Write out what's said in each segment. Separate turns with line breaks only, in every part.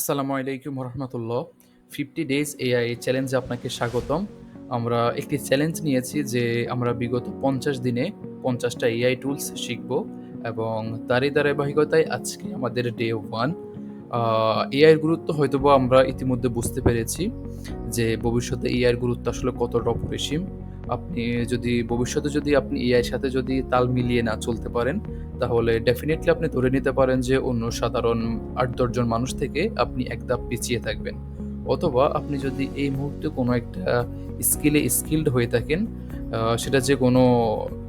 আসসালামু আলাইকুম রহমতুল্লাহ ফিফটি ডেজ এআই চ্যালেঞ্জে আপনাকে স্বাগতম। আমরা একটি চ্যালেঞ্জ নিয়েছি যে আমরা বিগত পঞ্চাশ দিনে পঞ্চাশটা এআই টুলস শিখব এবং তারই ধারাবাহিকতায় আজকে আমাদের ডে ওয়ান এআইয়ের গুরুত্ব হয়তোবা আমরা ইতিমধ্যে বুঝতে পেরেছি যে ভবিষ্যতে এআইয়ের গুরুত্ব আসলে কতটা অপরিসীম। আপনি যদি, ভবিষ্যতে যদি আপনি এআইয়ের সাথে যদি তাল মিলিয়ে না চলতে পারেন, তাহলে ডেফিনেটলি আপনি ধরে নিতে পারেন যে অন্য সাধারণ আট দশজন মানুষ থেকে আপনি এক ধাপ পিছিয়ে থাকবেন। অথবা আপনি যদি এই মুহূর্তে কোনো একটা স্কিলে স্কিলড হয়ে থাকেন সেটা যে কোনো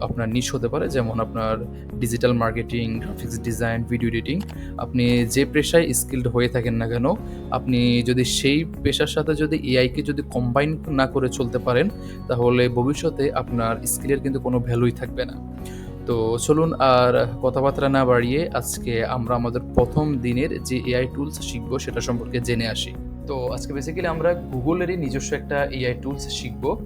আপনার নিশ হতে পারে, যেমন আপনার digital marketing graphics design video editing আপনি যে পেশায় স্কিলড হয়ে থাকেন না কেন, আপনি যদি সেই পেশার সাথে যদি এআইকে যদি কম্বাইন না করে চলতে পারেন, তাহলে ভবিষ্যতে আপনার স্কিলের কিন্তু কোনো ভ্যালুই থাকবে না। তো চলুন আর কথাবার্তা না বাড়িয়ে আজকে আমরা আমাদের প্রথম দিনের যে এআই টুলস শিখব, সেটা সম্পর্কে জেনে আসি। তো আজকে বেসিক্যালি আমরা গুগলেরই নিজস্ব একটা এআই টুলস শিখব।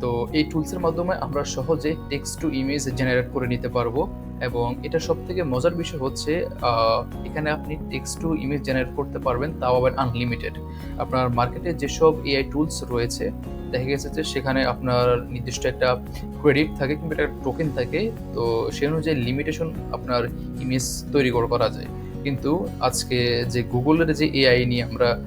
তো এই টুলসের মাধ্যমে আমরা সহজে টেক্সট টু ইমেজ জেনারেট করে নিতে পারব এবং এটা সব থেকে মজার বিষয় হচ্ছে এখানে আপনি টেক্সট টু ইমেজ জেনারেট করতে পারবেন, তাও আবার আনলিমিটেড আপনার মার্কেটে যেসব এআই টুলস রয়েছে, দেখা গেছে যে সেখানে আপনার নির্দিষ্ট একটা ক্রেডিট থাকে কিংবা একটা টোকেন থাকে, তো সেই অনুযায়ী লিমিটেশন আপনার ইমেজ তৈরি কর- যায়। কিন্তু আজকে যে গুগলের যে এআই নিয়ে আমরা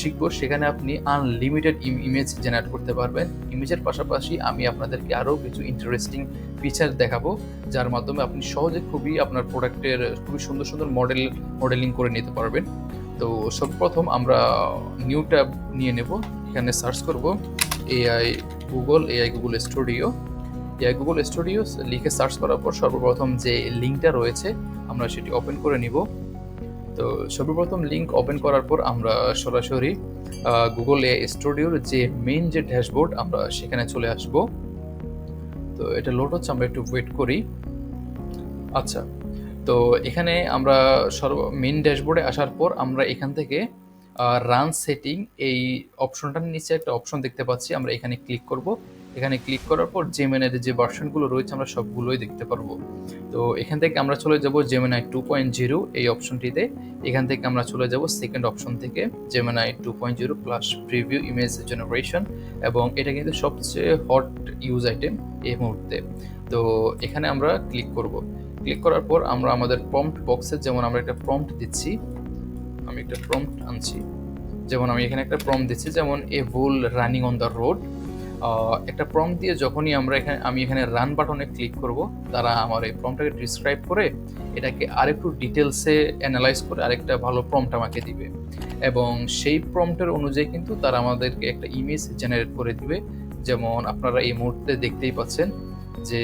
শিখব, সেখানে আপনি আনলিমিটেড ইমেজ জেনারেট করতে পারবেন। ইমেজের পাশাপাশি আমি আপনাদেরকে আরও কিছু ইন্টারেস্টিং ফিচার দেখাবো, যার মাধ্যমে আপনি সহজে খুবই আপনার প্রোডাক্টের খুবই সুন্দর সুন্দর মডেল মডেলিং করে নিতে পারবেন। তো সর্বপ্রথম আমরা নিউ ট্যাব নিয়ে নেব। এখানে সার্চ করব AI Google AI Google studio AI Google studio লিখে সার্চ করার পর সর্বপ্রথম যে লিঙ্কটা রয়েছে, আমরা সেটি ওপেন করে নিব। তো সর্বপ্রথম লিঙ্ক ওপেন করার পর আমরা সরাসরি গুগল এ স্টুডিওর যে মেইন যে ড্যাশবোর্ড আমরা সেখানে চলে আসব। তো এটা লোড হচ্ছে, আমরা একটু ওয়েট করি। আচ্ছা তো এখানে আমরা সর্ব মেইন ড্যাশবোর্ডে আসার পর আমরা এখান থেকে রান সেটিং এই অপশনটার নিচে একটা অপশন দেখতে পাচ্ছি, আমরা এখানে ক্লিক করব। এখানে ক্লিক করার পর জেমেনের যে ভার্সনগুলো রয়েছে আমরা সবগুলোই দেখতে পারব। তো এখান থেকে আমরা চলে যাব জেমেনাই টু পয়েন্ট জিরো এই অপশনটিতে এখান থেকে আমরা চলে যাব সেকেন্ড অপশন থেকে Gemini two point zero plus preview image generation এবং এটা কিন্তু সবচেয়ে হট ইউজ আইটেম এই মুহূর্তে। তো এখানে আমরা ক্লিক করব। ক্লিক করার পর আমরা আমাদের প্রম্পট বক্সে যেমন আমরা একটা প্রম্পট দিচ্ছি, আমি একটা প্রম্পট আনছি। যেমন আমি এখানে একটা প্রম্পট দিচ্ছি, যেমন a bull running on the road একটা প্রম্পট দিয়ে যখনই আমরা এখানে আমি এখানে রান বাটনে ক্লিক করব, তারা আমার এই প্রম্পটটাকে ডিসক্রাইব করে এটাকে আরেকটু ডিটেলসে অ্যানালাইজ করে আরেকটা ভালো প্রম্পট আমাকে দিবে। এবং সেই প্রম্পটের অনুযায়ী কিন্তু তারা আমাদেরকে একটা ইমেজ জেনারেট করে দিবে। যেমন আপনারা এই মুহূর্তে দেখতেই পাচ্ছেন যে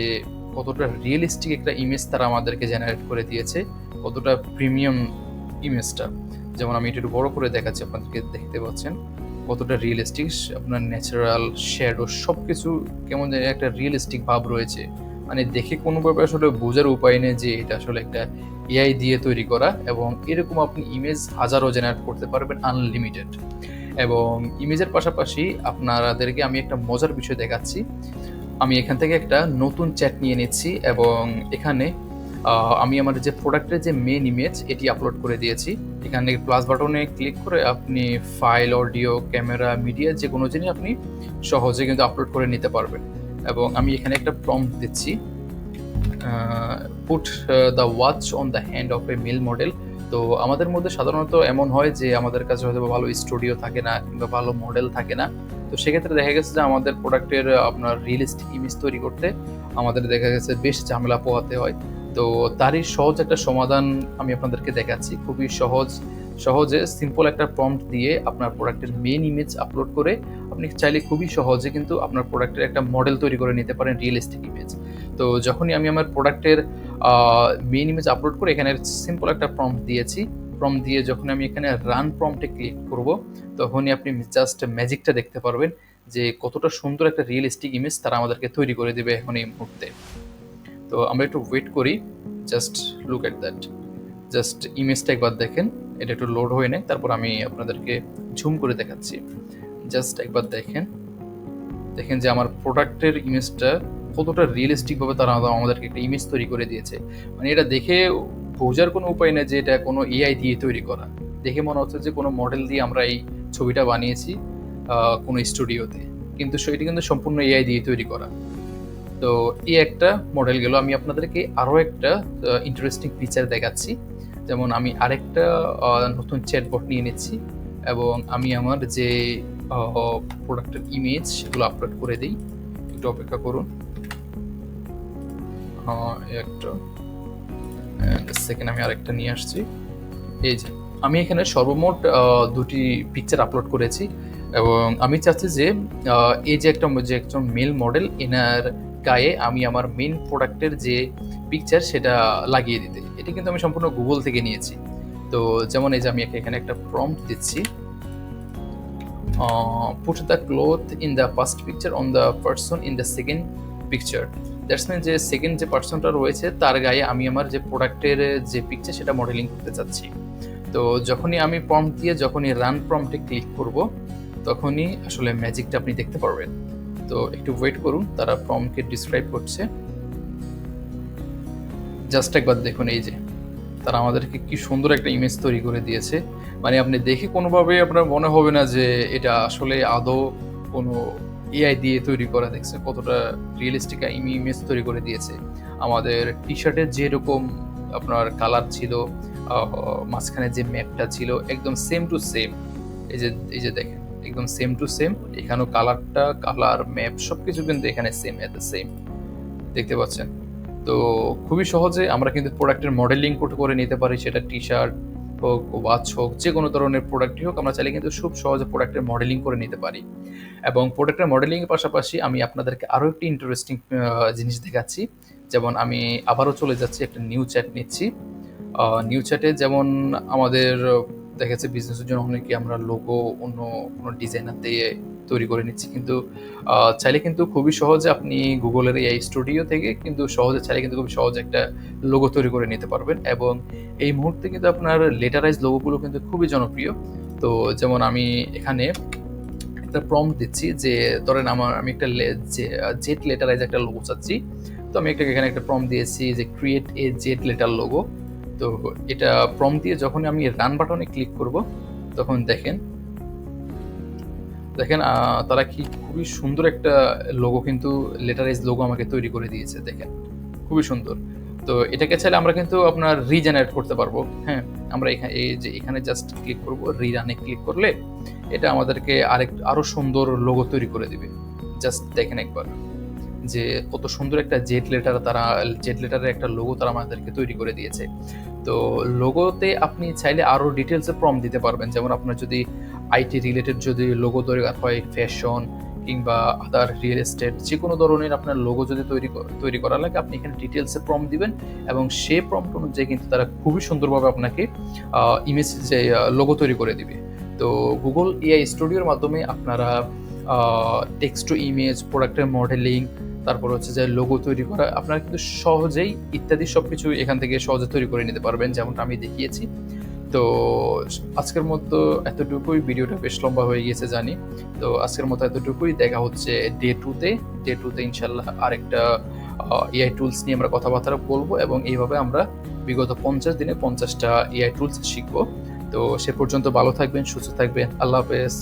কতটা রিয়েলিস্টিক একটা ইমেজ তারা আমাদেরকে জেনারেট করে দিয়েছে, কতটা প্রিমিয়াম ইমেজটা যেমন আমি এটা একটু বড় করে দেখাচ্ছি, আপনাদেরকে দেখতে পাচ্ছেন। কতটা রিয়েলিস্টিক আপনার ন্যাচারাল শ্যাডো সব কিছু কেমন যেন একটা রিয়েলিস্টিক ভাব রয়েছে। মানে দেখে কোনোভাবে আসলে বোঝার উপায় নেই যে এটা আসলে একটা এআই দিয়ে তৈরি করা এবং এরকম আপনি ইমেজ হাজারো জেনারেট করতে পারবেন আনলিমিটেড এবং ইমেজের পাশাপাশি আপনাদেরকে আমি একটা মজার বিষয় দেখাচ্ছি। আমি এখান থেকে একটা নতুন চ্যাট নিয়ে নিচ্ছি এবং এখানে আমি আমার যে প্রোডাক্টের যে মেন ইমেজ এটি আপলোড করে দিয়েছি। এখানে প্লাস বাটনে ক্লিক করে আপনি ফাইল অডিও ক্যামেরা মিডিয়া যে কোনো জিনিস আপনি সহজে কিন্তু আপলোড করে নিতে পারবেন। এবং আমি এখানে একটা প্রম্পট দিচ্ছি। Put the watch on the hand of a male model তো আমাদের মধ্যে সাধারণত এমন হয় যে আমাদের কাছে হয়তো ভালো স্টুডিও থাকে না কিংবা ভালো মডেল থাকে না। তো সেক্ষেত্রে দেখা গেছে যে আমাদের প্রোডাক্টের আপনার রিয়েলিস্টিক ইমেজ তৈরি করতে আমাদের দেখা গেছে বেশ ঝামেলা পোহাতে হয়। তো তারই সহজ একটা সমাধান আমি আপনাদেরকে দেখাচ্ছি। খুবই সহজ, সহজে সিম্পল একটা প্রম্পট দিয়ে আপনার প্রোডাক্টের মেন ইমেজ আপলোড করে আপনি চাইলে খুবই সহজে কিন্তু আপনার প্রোডাক্টের একটা মডেল তৈরি করে নিতে পারেন রিয়েলিস্টিক ইমেজ তো যখনই আমি আমার প্রোডাক্টের মেন ইমেজ আপলোড করে এখানে সিম্পল একটা প্রম্পট দিয়েছি প্রম্পট দিয়ে যখন আমি এখানে রান প্রম্পটে ক্লিক করব, তখনই আপনি জাস্ট ম্যাজিকটা দেখতে পারবেন যে কতটা সুন্দর একটা রিয়েলিস্টিক ইমেজ তারা আমাদেরকে তৈরি করে দেবে এখন এই মুহূর্তে। তো আমরা একটু ওয়েট করি just look at that just ইমেজটা একবার দেখেন, এটা একটু লোড হয়ে নেয় তারপর আমি আপনাদেরকে ঝুম করে দেখাচ্ছি। জাস্ট একবার দেখেন দেখেন যে আমার প্রোডাক্টের ইমেজটা কতটা রিয়েলিস্টিকভাবে তারা আমাদেরকে একটা ইমেজ তৈরি করে দিয়েছে। মানে এটা দেখে বোঝার কোনো উপায় নেই যে এটা কোনো এআই দিয়ে তৈরি করা। দেখে মনে হচ্ছে যে কোনো মডেল দিয়ে আমরা এই ছবিটা বানিয়েছি কোনো স্টুডিওতে কিন্তু সেটি কিন্তু সম্পূর্ণ এআই দিয়ে তৈরি করা। তো এই একটা মডেল গেল। আমি আপনাদেরকে আরও একটা ইন্টারেস্টিং ফিচার দেখাচ্ছি। যেমন আমি আরেকটা নতুন চ্যাটবট নিয়ে নিচ্ছি এবং আমি আমার যে প্রোডাক্টের ইমেজ সেগুলো আপলোড করে দিই। একটু অপেক্ষা করুন। একটা। সেকেন্ড আমি আরেকটা নিয়ে আসছি। এই যে, আমি এখানে সর্বমোট দুটি পিকচার আপলোড করেছি এবং আমি চাচ্ছি যে এই যে একটা, যে একজন মেল মডেল এনার গায়ে আমি আমার মেন প্রোডাক্টের যে পিকচার সেটা লাগিয়ে দিতে। এটা কিন্তু আমি সম্পূর্ণ গুগল থেকে নিয়েছি। তো যেমন এই যে আমি এখানে একটা প্রম্পট দিচ্ছি। Put the cloth in the first picture on the person in the second picture that's mean যে সেকেন্ড যে পার্সনটা রয়েছে, তার গায়ে আমি আমার যে প্রোডাক্টের যে পিকচার সেটা মডেলিং করতে চাচ্ছি। তো যখনই আমি প্রম্পট দিয়ে যখনই রান প্রম্পটে ক্লিক করব, তখনই আসলে ম্যাজিকটা আপনি দেখতে পারবেন। তো একটু ওয়েট করুন, তারা প্রম্পটকে ডিসক্রাইব করছে। জাস্ট একবার দেখুন এই যে, তারা আমাদেরকে কি সুন্দর একটা ইমেজ তৈরি করে দিয়েছে। মানে আপনি দেখে কোনোভাবে আপনার মনে হবে না যে এটা আসলে আদৌ কোনো এআই দিয়ে তৈরি করা দেখছে কতটা রিয়েলিস্টিক ইমেজ তৈরি করে দিয়েছে। আমাদের টি শার্টের যেরকম আপনার কালার ছিল মাঝখানে যে ম্যাপটা ছিল, একদম সেম টু সেম এই যে এই যে দেখেন। একদম সেম টু সেম এখানেও কালারটা কালার ম্যাপ সব কিছু কিন্তু এখানে সেম দ্য সেম দেখতে পাচ্ছেন? তো খুবই সহজে আমরা কিন্তু প্রোডাক্টের মডেলিং করে নিতে পারি। সেটা টি শার্ট হোক ওয়াচ হোক, যে কোনো ধরনের প্রোডাক্টই হোক, আমরা চাইলে কিন্তু খুব সহজে প্রোডাক্টের মডেলিং করে নিতে পারি। এবং প্রোডাক্টের মডেলিংয়ের পাশাপাশি আমি আপনাদেরকে আরও একটি ইন্টারেস্টিং জিনিস দেখাচ্ছি। যেমন আমি আবারও চলে যাচ্ছি, একটা নিউ চ্যাট নিচ্ছি। নিউ চ্যাটে যেমন আমাদের দেখা যাচ্ছে বিজনেসের জন্য, অনেকে আমরা লোগো অন্য কোনো ডিজাইনার দিয়ে তৈরি করে নিচ্ছি। কিন্তু চাইলে কিন্তু খুবই সহজে আপনি গুগলের এই স্টুডিও থেকে কিন্তু সহজে, চাইলে কিন্তু খুব সহজে একটা লোগো তৈরি করে নিতে পারবেন। এবং এই মুহূর্তে কিন্তু আপনার লেটারাইজ লোগোগুলো কিন্তু খুবই জনপ্রিয়। তো যেমন আমি এখানে একটা প্রম দিচ্ছি যে, ধরেন আমার, আমি একটা জেট লেটারাইজ একটা লোগো চাচ্ছি। তো আমি একটা, এখানে একটা প্রম দিয়েছি যে create a Z letter logo তো এটা প্রম দিয়ে যখন আমি রান বাটনে ক্লিক করব, তখন দেখেন দেখেন তারা কি খুবই সুন্দর একটা লোগো কিন্তু লেটারাইজ লোগো আমাকে তৈরি করে দিয়েছে, দেখেন, খুবই সুন্দর। তো এটাকে চাইলে আমরা কিন্তু আপনার রিজেনারেট করতে পারব হ্যাঁ আমরা এখানে এই যে এখানে জাস্ট ক্লিক করব রিরানে ক্লিক করলে এটা আমাদেরকে আরেক আরও সুন্দর লোগো তৈরি করে দিবে। জাস্ট দেখেন একবার, যে কত সুন্দর একটা জেট লেটার তারা জেট লেটারের একটা লোগো তারা আমাদেরকে তৈরি করে দিয়েছে। তো লোগোতে আপনি চাইলে আরও ডিটেলসে প্রম দিতে পারবেন। যেমন আপনার যদি আইটি রিলেটেড যদি লোগো দরকার হয় ফ্যাশন কিংবা আদার রিয়েল এস্টেট যে কোনো ধরনের আপনার লোগো যদি তৈরি তৈরি করা লাগে, আপনি এখানে ডিটেলসে প্রম দিবেন এবং সে প্রম্পট অনুযায়ী কিন্তু তারা খুবই সুন্দরভাবে আপনাকে ইমেজ যে লোগো তৈরি করে দিবে। তো গুগল এআই স্টুডিওর মাধ্যমে আপনারা টেক্সট টু ইমেজ প্রোডাক্টের মডেলিং তারপর হচ্ছে যে লোগো তৈরি করা, আপনারা কিন্তু সহজেই ইত্যাদি সব কিছু এখান থেকে সহজে তৈরি করে নিতে পারবেন, যেমনটা আমি দেখিয়েছি। তো আজকের মতো এতটুকুই, ভিডিওটা বেশ লম্বা হয়ে গিয়েছে জানি। তো আজকের মতো এতটুকুই, দেখা হচ্ছে ডে টুতে ডে টুতে ইনশাল্লাহ আরেকটা এআই টুলস নিয়ে আমরা কথাবার্তা বলব এবং এইভাবে আমরা বিগত পঞ্চাশ দিনে পঞ্চাশটা এআই টুলস শিখব। তো সে পর্যন্ত ভালো থাকবেন, সুস্থ থাকবেন। আল্লাহ হাফেজ।